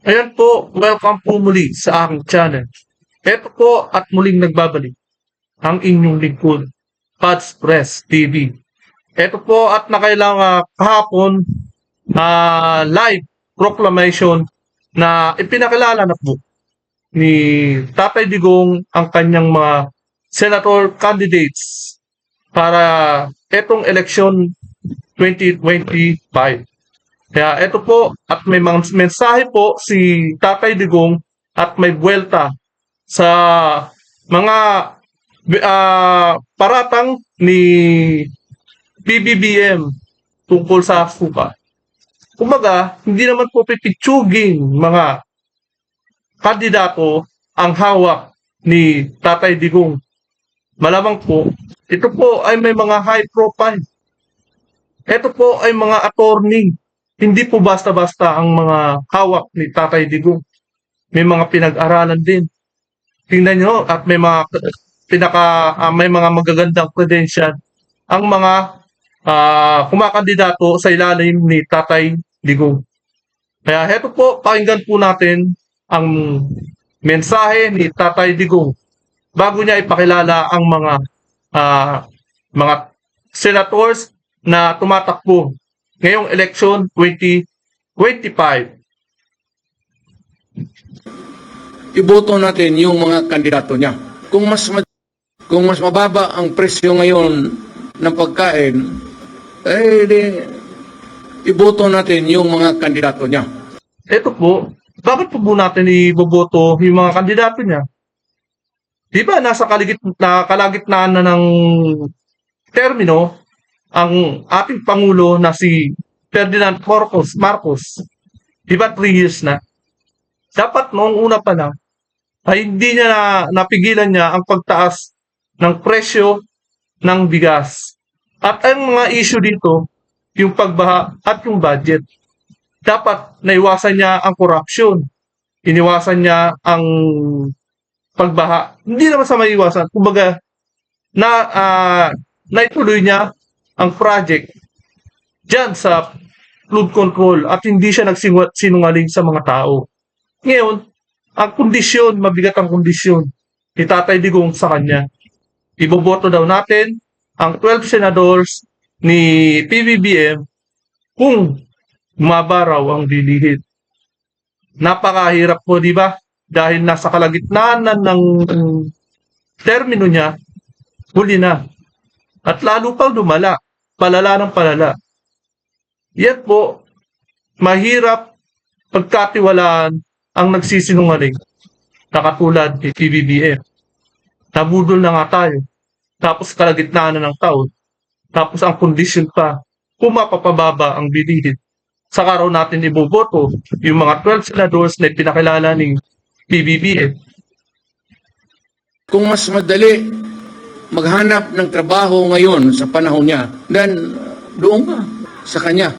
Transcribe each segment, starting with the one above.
Ayan po, welcome po muli sa aking channel. Ito po at muling nagbabalik ang inyong lingkod, Pads Press TV. Ito po at nakailangan kahapon na live proclamation na ipinakilala na po ni Tatay Digong ang kanyang mga senator candidates para etong election 2025. Kaya ito po, at may mga mensahe po si Tatay Digong at may buwelta sa mga ah, paratang ni PBBM tungkol sa FUPA. Kumbaga, hindi naman po pipitsuging mga kandidato ang hawak ni Tatay Digong. Malamang po, ito po ay may mga high profile. Ito po ay mga attorney hindi po basta-basta ang mga hawak ni Tatay Digong. May mga pinag-aralan din. Tingnan nyo, at may mga pinaka ah, may mga magagandang credential ang mga ah, kumakandidato sa ilalim ni Tatay Digong. Kaya heto po, pakinggan po natin ang mensahe ni Tatay Digong bago niya ipakilala ang mga ah, mga senators na tumatakbo ngayong election 2025. iboto natin yung mga kandidato niya. Kung mas ma- kung mas mababa ang presyo ngayon ng pagkain, eh di, iboto natin yung mga kandidato niya. Ito po, bakit po po natin iboboto yung mga kandidato niya? Di ba nasa kaligit, na, kalagitnaan na ng termino ang ating Pangulo na si Ferdinand Marcos, Marcos. Di ba three years na? Dapat noong una pa lang, ay hindi niya na, napigilan niya ang pagtaas ng presyo ng bigas. At ang mga issue dito, yung pagbaha at yung budget. Dapat naiwasan niya ang corruption. Iniwasan niya ang pagbaha. Hindi naman sa maiwasan. Kumbaga, na, ah, naituloy niya ang project dyan sa flood control at hindi siya nagsinungaling sa mga tao. Ngayon, ang kondisyon, mabigat ang kondisyon ni Tatay Digong sa kanya. Iboboto daw natin ang 12 senadors ni PBBM kung mabaraw ang bilihid. Napakahirap po, di ba? Dahil nasa kalagitnaan na ng termino niya, huli na. At lalo pang lumala, palala ng palala. Yan po, mahirap pagkatiwalaan ang nagsisinungaling na katulad ni PBBM. Nabudol na nga tayo. Tapos kalagitnaan na ng taon. Tapos ang kondisyon pa, kung mapapababa ang bilihid. Sa araw natin iboboto yung mga 12 senadors na pinakilala ni PBBM. Kung mas madali maghanap ng trabaho ngayon sa panahon niya, then doon ka sa kanya.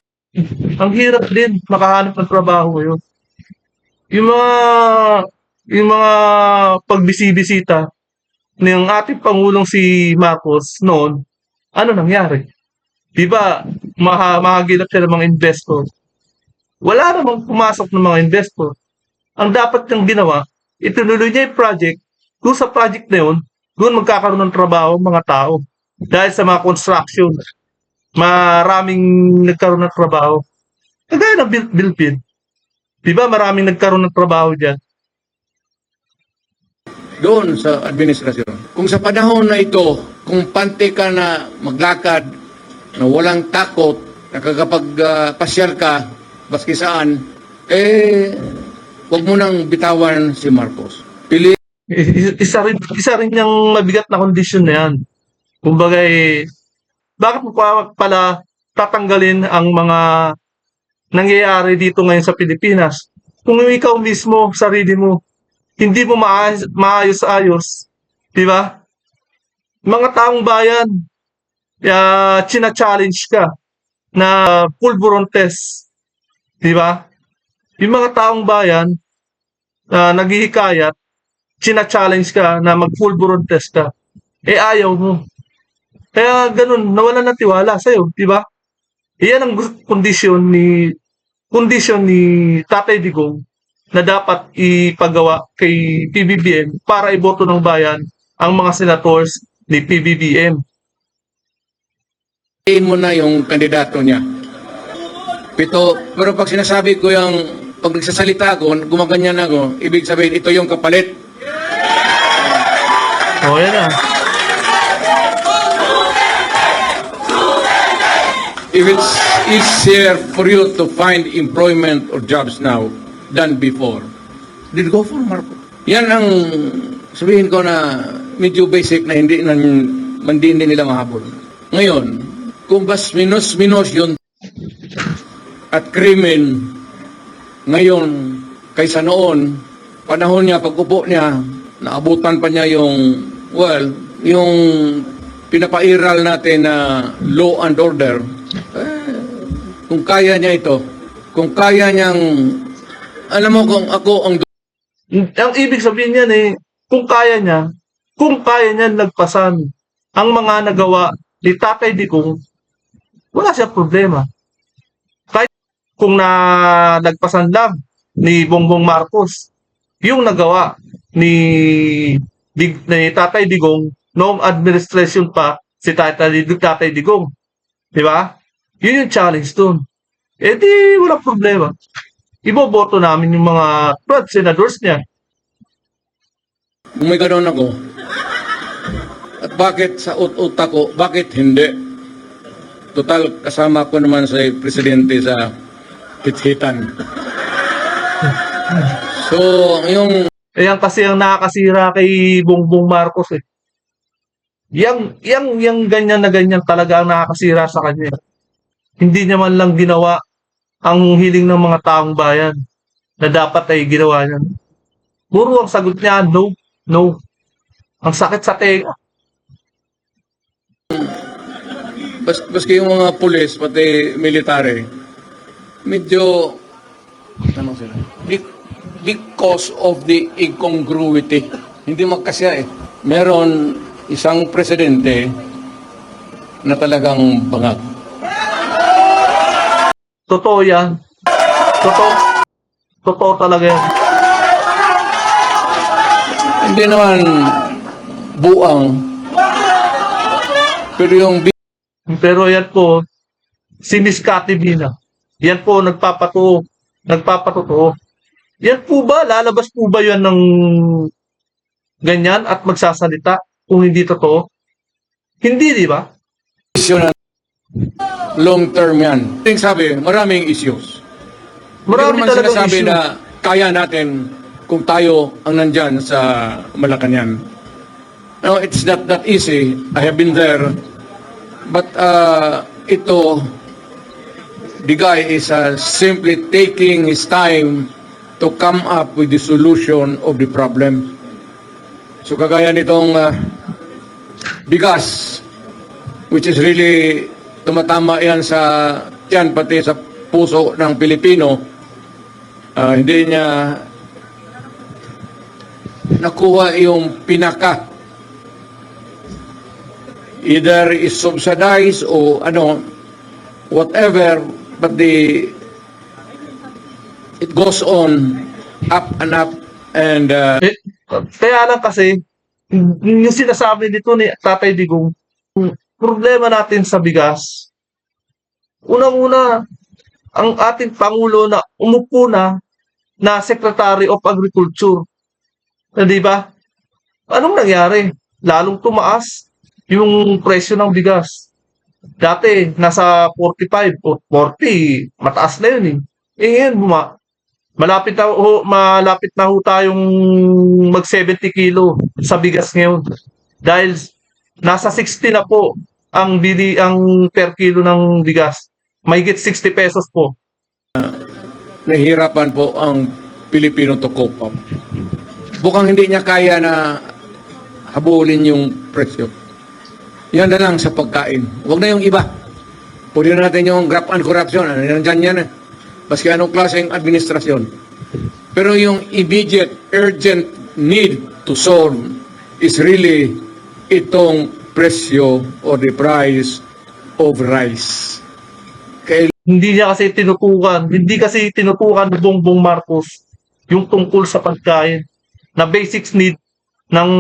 Ang hirap din makahanap ng trabaho ngayon. Yung mga yung mga pagbisibisita ng ating Pangulong si Marcos noon, ano nangyari? Di ba, maha, mahagilap siya ng mga investor. Wala namang pumasok ng mga investor. Ang dapat niyang ginawa, itinuloy niya yung project, doon sa project na yun, doon magkakaroon ng trabaho mga tao. Dahil sa mga construction, maraming nagkaroon ng trabaho. Kagaya ng Bil- Bilpin. Di ba maraming nagkaroon ng trabaho dyan? Doon sa administrasyon. Kung sa panahon na ito, kung pante ka na maglakad, na walang takot, nakakapag-pasyal ka, baski saan, eh, huwag mo nang bitawan si Marcos. Pili isa rin isa rin yung mabigat na kondisyon na yan. Kumbaga eh, bakit mo pa pala tatanggalin ang mga nangyayari dito ngayon sa Pilipinas? Kung ikaw mismo, sarili mo, hindi mo maayos, maayos-ayos, di ba? Mga taong bayan, uh, china-challenge ka na pulburon test, di ba? Yung mga taong bayan, uh, naghihikayat, china-challenge ka na mag-full test ka, eh ayaw mo. Kaya ganun, nawalan ng tiwala sa'yo, di ba? Iyan ang kondisyon ni kondisyon ni Tatay Digong na dapat ipagawa kay PBBM para iboto ng bayan ang mga senators ni PBBM. Tiin mo na yung kandidato niya. Pito, pero pag sinasabi ko yung, pag nagsasalita ako, gumaganyan ako, ibig sabihin, ito yung kapalit. O, yan na. If it's easier for you to find employment or jobs now than before, then go for Marco. Yan ang sabihin ko na medyo basic na hindi na hindi, nila mahabol. Ngayon, kung bas minus minus yun at krimen ngayon kaysa noon, panahon niya, pag-upo niya, naabutan pa niya yung, well, yung pinapairal natin na law and order, eh, kung kaya niya ito, kung kaya niyang, alam mo kung ako ang Ang ibig sabihin niyan eh, kung kaya niya, kung kaya niya nagpasan ang mga nagawa ni Tatay Digong, wala siya problema. Kahit kung na nagpasan lang ni Bongbong Marcos, yung nagawa ni, Dig, ni Tatay Digong noong administration pa si Tatay, Tatay Digong. Di ba? Yun yung challenge dun. Eh di, wala problema iboboto namin yung mga 12 senators niya. Kung may ganoon ako, at bakit sa ut-utak ko, bakit hindi? Total, kasama ko naman sa presidente sa hithitan. So, yung Ayan kasi ang nakakasira kay Bongbong Marcos eh. Yang, yang, yang ganyan na ganyan talaga ang nakakasira sa kanya. Hindi niya man lang ginawa ang hiling ng mga taong bayan na dapat ay ginawa niya. Puro ang sagot niya, no, no. Ang sakit sa tenga. Bas, baski yung mga pulis, pati military, medyo, ano sila? Be- because of the incongruity. Hindi magkasya eh. Meron isang presidente na talagang bangag. Totoo yan. Totoo. Totoo talaga yan. Hindi naman buang. Pero yung Pero yan po, si Miss Cathy Bina, yan po nagpapato, nagpapatotoo. Yan po ba, lalabas po ba yan ng ganyan at magsasalita kung hindi totoo? Hindi, di ba? issue na long term yan. Yung sabi, maraming issues. Marami talagang sinasabi issue. na kaya natin kung tayo ang nandyan sa Malacanang. No, it's not that easy. I have been there. But uh, ito, the guy is uh, simply taking his time to come up with the solution of the problem. So kagaya nitong uh, bigas, which is really tumatama yan sa yan pati sa puso ng Pilipino, ah, hindi niya nakuha yung pinaka either is subsidized o ano whatever but the it goes on up and up and uh, Eh, kaya lang kasi, yung sinasabi nito ni Tatay Digong, problema natin sa bigas, unang-una, ang ating Pangulo na umupo na na Secretary of Agriculture. Na, di ba? Anong nangyari? Lalong tumaas yung presyo ng bigas. Dati, nasa 45 o 40, mataas na yun eh. Eh ngayon, malapit na ho, malapit na ho tayong mag 70 kilo sa bigas ngayon. Dahil nasa 60 na po ang bili ang per kilo ng bigas. Mahigit 60 pesos po. nahihirapan po ang Pilipino to cope up. Bukang hindi niya kaya na habulin yung presyo. Yan na lang sa pagkain. Huwag na yung iba. Pwede na natin yung graft and corruption. Ano, Nandyan yan eh. Baski anong klaseng administrasyon. Pero yung immediate, urgent need to solve is really itong presyo or the price of rice. Kaya Hindi niya kasi tinutukan. Hindi kasi tinutukan ni Bongbong Marcos yung tungkol sa pagkain na basics need ng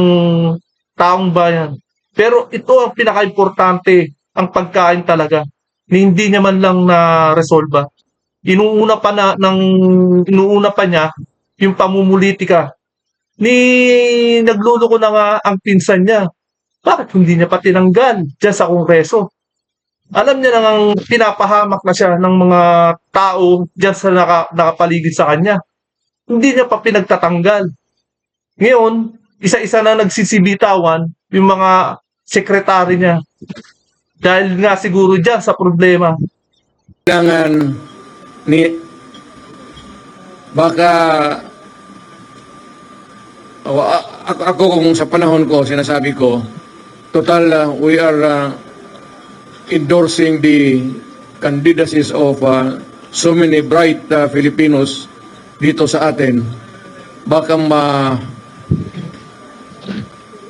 taong bayan. Pero ito ang pinaka-importante, ang pagkain talaga. Hindi niya man lang na resolba. Inuuna pa na ng inuuna pa niya yung pamumulitika. Ni nagluloko na nga ang pinsan niya. Bakit hindi niya pa tinanggal diyan sa kongreso? Alam niya nang pinapahamak na siya ng mga tao diyan sa naka, nakapaligid sa kanya. Hindi niya pa pinagtatanggal. Ngayon, isa-isa na nagsisibitawan yung mga sekretary niya. Dahil nga siguro dyan sa problema. kailangan ni baka ako, ako kung sa panahon ko sinasabi ko total uh, we are uh, endorsing the candidacies of uh, so many bright uh, Filipinos dito sa atin. Baka ma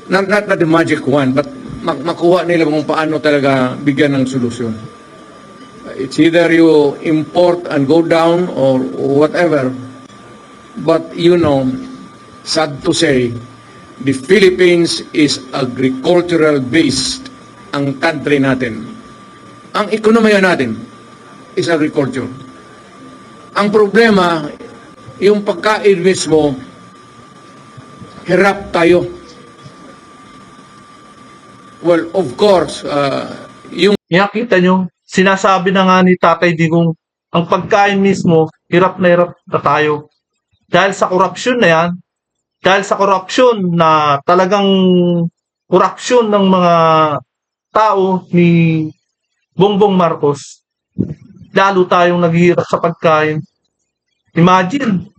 not, not, not the magic one but mak- makuha nila kung paano talaga bigyan ng solusyon It's either you import and go down or whatever. But you know, sad to say, the Philippines is agricultural based ang country natin. Ang ekonomiya natin is agriculture. Ang problema, yung pagkain mismo, hirap tayo. Well, of course, uh, yung Nakita nyo, sinasabi na nga ni Tatay Digong, ang pagkain mismo, hirap na hirap na tayo. Dahil sa korupsyon na yan, dahil sa korupsyon na talagang korupsyon ng mga tao ni Bongbong Marcos, lalo tayong naghihirap sa pagkain. Imagine,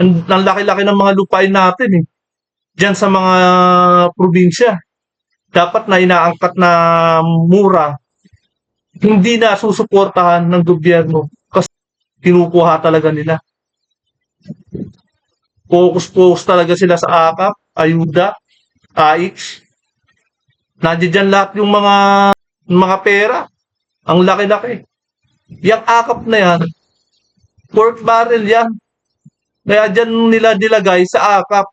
ang, ang laki-laki ng mga lupain natin eh. Diyan sa mga probinsya. Dapat na inaangkat na mura hindi na susuportahan ng gobyerno kasi kinukuha talaga nila. Focus-focus talaga sila sa AKAP, ayuda, AIX. Nandiyan lahat yung mga mga pera. Ang laki-laki. Yung AKAP na yan, pork barrel yan. Kaya dyan nila nilagay sa AKAP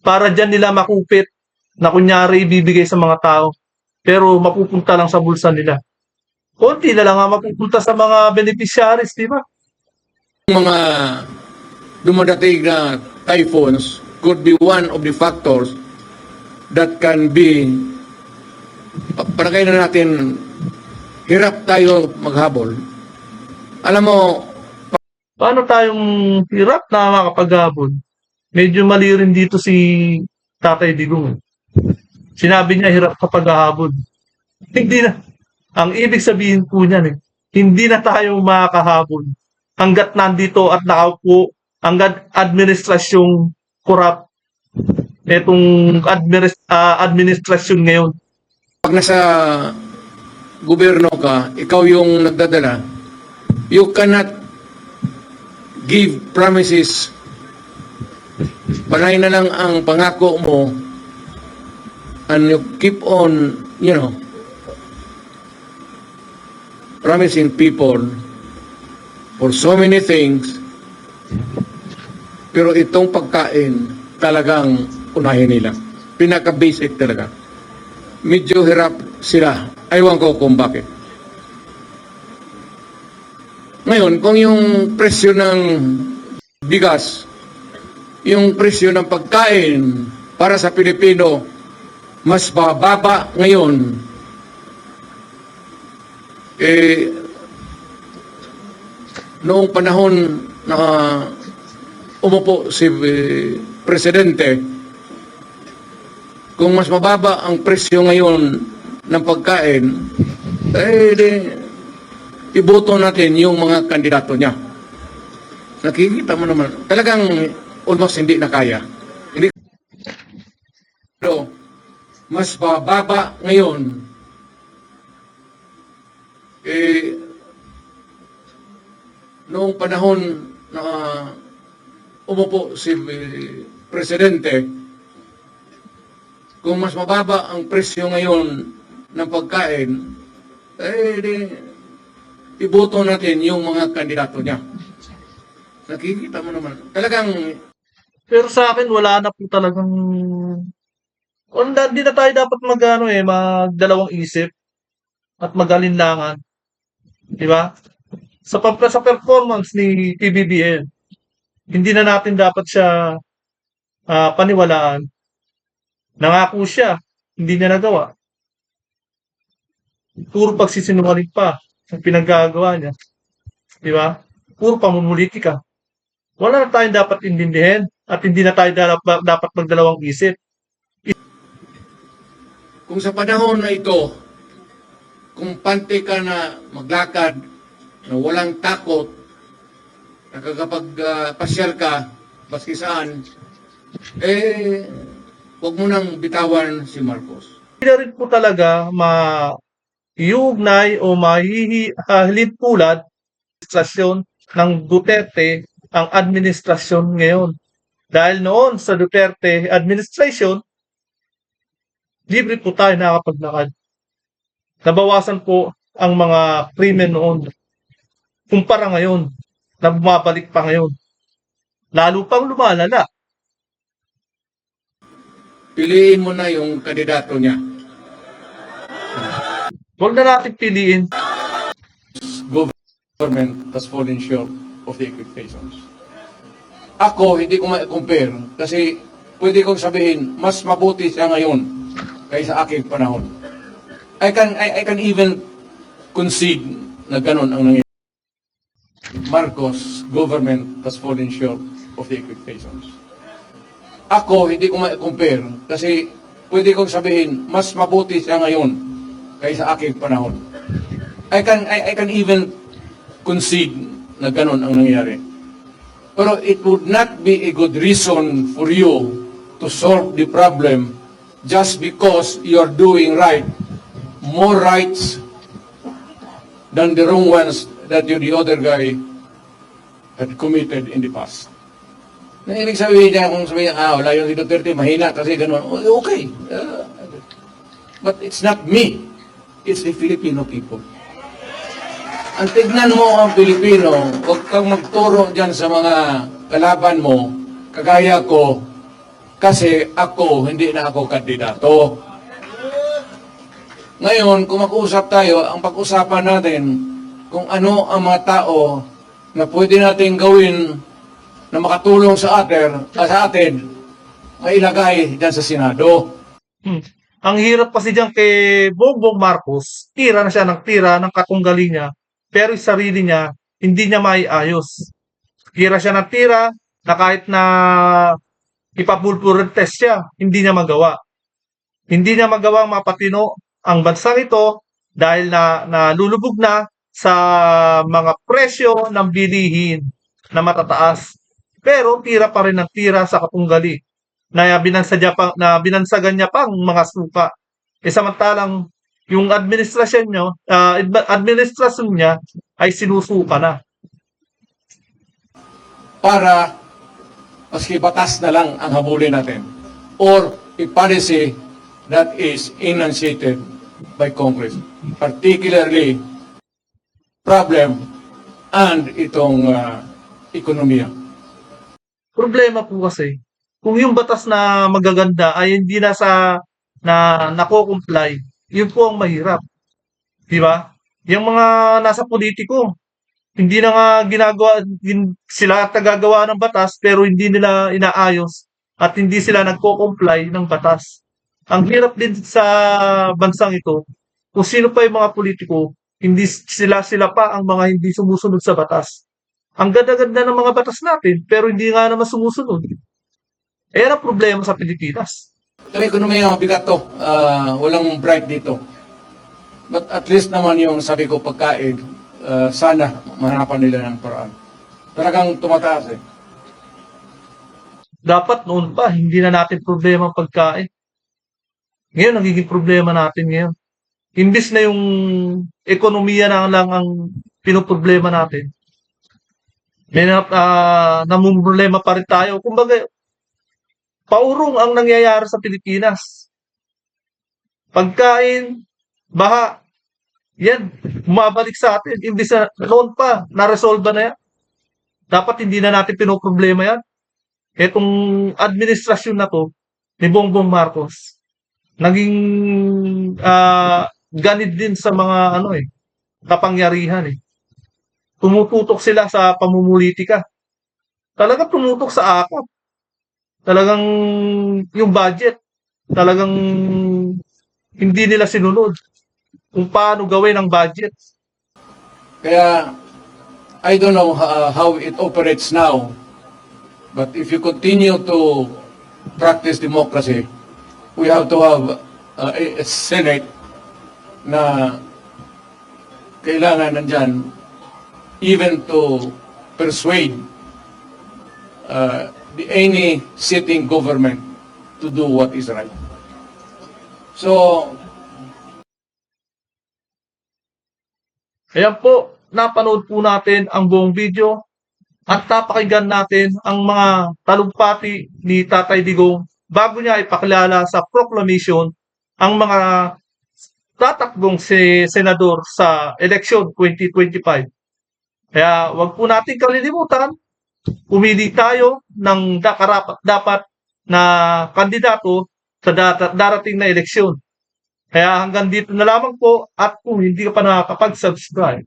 para dyan nila makupit na kunyari ibibigay sa mga tao. Pero mapupunta lang sa bulsa nila konti na lang ang mapupunta sa mga beneficiaries, di ba? mga dumadating na typhoons could be one of the factors that can be parang na natin hirap tayo maghabol. Alam mo, Paano tayong hirap na makapaghabol? Medyo mali rin dito si Tatay Digong. Sinabi niya hirap kapag hahabol. Hindi na. Ang ibig sabihin po niyan eh, hindi na tayo makakahabol hanggat nandito at nakaupo hanggat administrasyong korap etong administ- ah, administrasyon ngayon. pag nasa gobyerno ka, ikaw yung nagdadala, you cannot give promises. Panay na lang ang pangako mo and you keep on, you know, promising people for so many things pero itong pagkain talagang unahin nila. Pinaka-basic talaga. Medyo hirap sila. Aywan ko kung bakit. Ngayon, kung yung presyo ng bigas, yung presyo ng pagkain para sa Pilipino mas bababa ngayon, eh, noong panahon na umupo si eh, Presidente, kung mas mababa ang presyo ngayon ng pagkain, eh, di, iboto natin yung mga kandidato niya. Nakikita mo naman, talagang almost hindi na kaya. Hindi pero mas bababa ngayon eh noong panahon na umupo si Presidente, kung mas mababa ang presyo ngayon ng pagkain, eh, di, iboto natin yung mga kandidato niya. Nakikita mo naman. Talagang Pero sa akin, wala na po talagang... Hindi na tayo dapat mag, ano eh, magdalawang isip at magalinlangan. Di ba? Sa, pa- sa performance ni PBBM, hindi na natin dapat siya ah, paniwalaan. Nangako siya, hindi niya nagawa. Puro pagsisinungaling pa ang pinaggagawa niya. Di ba? Puro pamumulitika. Wala na tayong dapat intindihin at hindi na tayo dapat magdalawang isip. kung sa panahon na ito, kung pante ka na maglakad, na walang takot, nakakapag-pasyal ka, baski saan, eh, huwag mo nang bitawan si Marcos. Hindi rin po talaga ma iugnay o mahihihalin tulad administrasyon ng Duterte ang administrasyon ngayon. Dahil noon sa Duterte administration, libre po tayo nakakapaglakad. Nabawasan po ang mga krimen noon. Kumpara ngayon, na bumabalik pa ngayon. Lalo pang lumalala. Piliin mo na yung kandidato niya. Huwag na natin piliin Government has fallen short of the expectations. Ako, hindi ko ma-compare kasi pwede kong sabihin, mas mabuti siya ngayon kaysa aking panahon. I can, I, I can even concede na ganun ang nangyayari. Marcos, government has fallen short of the expectations. Ako, hindi ko ma-compare kasi pwede kong sabihin, mas mabuti siya ngayon kaysa aking panahon. I can, I, I can even concede na ganun ang nangyayari. Pero it would not be a good reason for you to solve the problem just because you're doing right. More rights than the wrong ones that you, the other guy had committed in the past. Na ibig sabihin niya, kung sabihin niya, ah, wala yung si Duterte, mahina kasi ganun. O- Okay. Uh, but it's not me. It's the Filipino people. Ang tignan mo ang Pilipino, huwag kang magturo dyan sa mga kalaban mo, kagaya ko, kasi ako, hindi na ako kandidato. Ngayon, kung mag-usap tayo, ang pag-usapan natin kung ano ang mga tao na pwede natin gawin na makatulong sa atin, ah, sa atin, mailagay dyan sa Senado. Hmm. Ang hirap kasi diyan kay Bongbong Marcos, tira na siya ng tira ng katunggali niya, pero yung sarili niya, hindi niya maiayos. Tira siya ng tira na kahit na ipapulpul test siya, hindi niya magawa. Hindi niya magawang mapatino ang bansang ito dahil na nalulubog na sa mga presyo ng bilihin na matataas. Pero tira pa rin ng tira sa katunggali na binansadya pa, na binansagan niya pang mga suka. E samantalang yung administrasyon nyo, ah, admi- administrasyon niya ay sinusuka na. para maski batas na lang ang habulin natin or a policy that is enunciated by Congress, particularly problem and itong uh, ekonomiya. Problema po kasi, kung yung batas na magaganda ay hindi na sa na nako-comply, yun po ang mahirap. Di ba? Yung mga nasa politiko, hindi na nga ginagawa, sila tagagawa ng batas pero hindi nila inaayos at hindi sila nagko-comply ng batas. Ang hirap din sa bansang ito, kung sino pa yung mga politiko, hindi sila sila pa ang mga hindi sumusunod sa batas. Ang ganda-ganda ng mga batas natin, pero hindi nga naman sumusunod. Eh, yan ang problema sa Pilipinas. Ang ekonomiya, mabigat to. Ah, walang bright dito. But at least naman yung sabi ko pagkain, ah, sana mahanapan nila ng paraan. Talagang tumataas eh. Dapat noon pa, hindi na natin problema ang pagkain. Ngayon, nagiging problema natin ngayon. Imbis na yung ekonomiya na lang ang pinoproblema natin. May na, uh, namumroblema pa rin tayo. Kumbaga, paurong ang nangyayari sa Pilipinas. Pagkain, baha, yan, bumabalik sa atin. Imbis na noon pa, naresolba na yan. Dapat hindi na natin pinoproblema yan. Etong administrasyon na to ni Bongbong Marcos, naging ah, ganid din sa mga ano eh, kapangyarihan eh. Tumututok sila sa pamumulitika. Talaga tumutok sa akap. Talagang yung budget, talagang hindi nila sinunod kung paano gawin ang budget. Kaya, I don't know uh, how it operates now, but if you continue to practice democracy, we have to have uh, a, Senate na kailangan nandyan even to persuade uh, the, any sitting government to do what is right. So, Ayan po, napanood po natin ang buong video at napakinggan natin ang mga talumpati ni Tatay Digong bago niya ipakilala sa proclamation ang mga tatakbong si senador sa eleksyon 2025. Kaya wag po natin kalilimutan, pumili tayo ng dakarapat dapat na kandidato sa darating na eleksyon. Kaya hanggang dito na lamang po at kung hindi ka pa nakakapag-subscribe,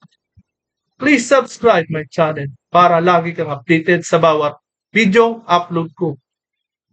please subscribe my channel para lagi kang updated sa bawat video upload ko.